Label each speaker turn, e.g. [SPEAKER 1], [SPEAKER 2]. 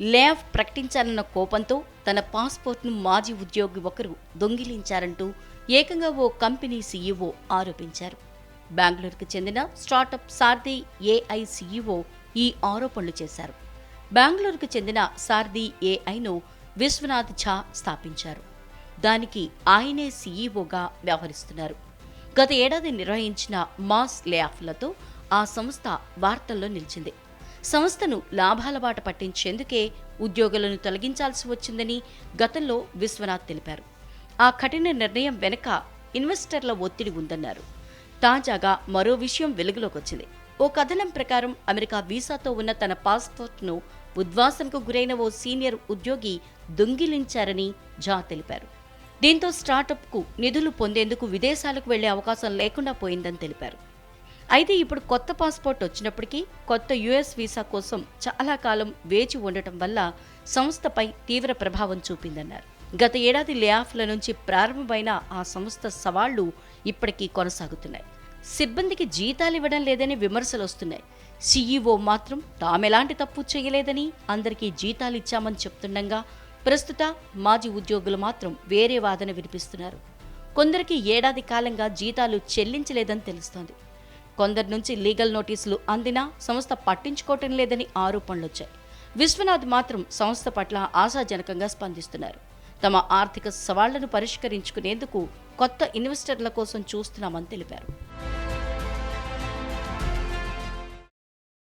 [SPEAKER 1] Layoff ప్రకటించాలన్న కోపంతో తన పాస్పోర్ట్ను మాజీ ఉద్యోగి ఒకరు దొంగిలించారంటూ ఏకంగా ఓ కంపెనీ సీఈఓ ఆరోపించారు. బెంగళూరుకు చెందిన స్టార్టప్ సారథి ఏఐ సీఈఓ ఈ ఆరోపణలు చేశారు. బెంగళూరుకు చెందిన సారథి ఏఐను విశ్వనాథ్ ఝా స్థాపించారు. దానికి ఆయనే సీఈఓగా వ్యవహరిస్తున్నారు. గత ఏడాది నిర్వహించిన మాస్ లేఆఫ్లతో ఆ సంస్థ వార్తల్లో నిలిచింది. సంస్థను లాభాల బాట పట్టించేందుకే ఉద్యోగులను తొలగించాల్సి వచ్చిందని గతంలో విశ్వనాథ్ తెలిపారు. ఆ కఠిన నిర్ణయం వెనుక ఇన్వెస్టర్ల ఒత్తిడి ఉందన్నారు. తాజాగా మరో విషయం వెలుగులోకి వచ్చింది ఓ కథనం ప్రకారం అమెరికా వీసాతో ఉన్న తన పాస్పోర్ట్ను ఉద్వాసనకు గురైన ఓ సీనియర్ ఉద్యోగి దొంగిలించారని ఝా తెలిపారు. దీంతో స్టార్టప్కు నిధులు పొందేందుకు విదేశాలకు వెళ్ళే అవకాశం లేకుండా పోయిందని తెలిపారు. అయితే ఇప్పుడు కొత్త పాస్పోర్ట్ వచ్చినప్పటికీ కొత్త యుఎస్ వీసా కోసం చాలా కాలం వేచి ఉండటం వల్ల సంస్థపై తీవ్ర ప్రభావం చూపిందన్నారు. గత ఏడాది లేఆఫ్ల నుంచి ప్రారంభమైన ఆ సంస్థ సవాళ్ళు ఇప్పటికీ కొనసాగుతున్నాయి. సిబ్బందికి జీతాలు ఇవ్వడం లేదని విమర్శలు వస్తున్నాయి. సీఈఓ మాత్రం తామెలాంటి తప్పు చేయలేదని అందరికీ జీతాలు ఇచ్చామని చెప్తుండగా ప్రస్తుత మాజీ ఉద్యోగులు మాత్రం వేరే వాదన వినిపిస్తున్నారు. కొందరికి ఏడాది కాలంగా జీతాలు చెల్లించలేదని తెలుస్తోంది. కొందరి నుంచి లీగల్ నోటీసులు అందినా సంస్థ పట్టించుకోవటం లేదని ఆరోపణలొచ్చాయి. విశ్వనాథ్ మాత్రం సంస్థ పట్ల ఆశాజనకంగా స్పందిస్తున్నారు. తమ ఆర్థిక సవాళ్ళను పరిష్కరించుకునేందుకు కొత్త ఇన్వెస్టర్ల కోసం చూస్తున్నామని తెలిపారు.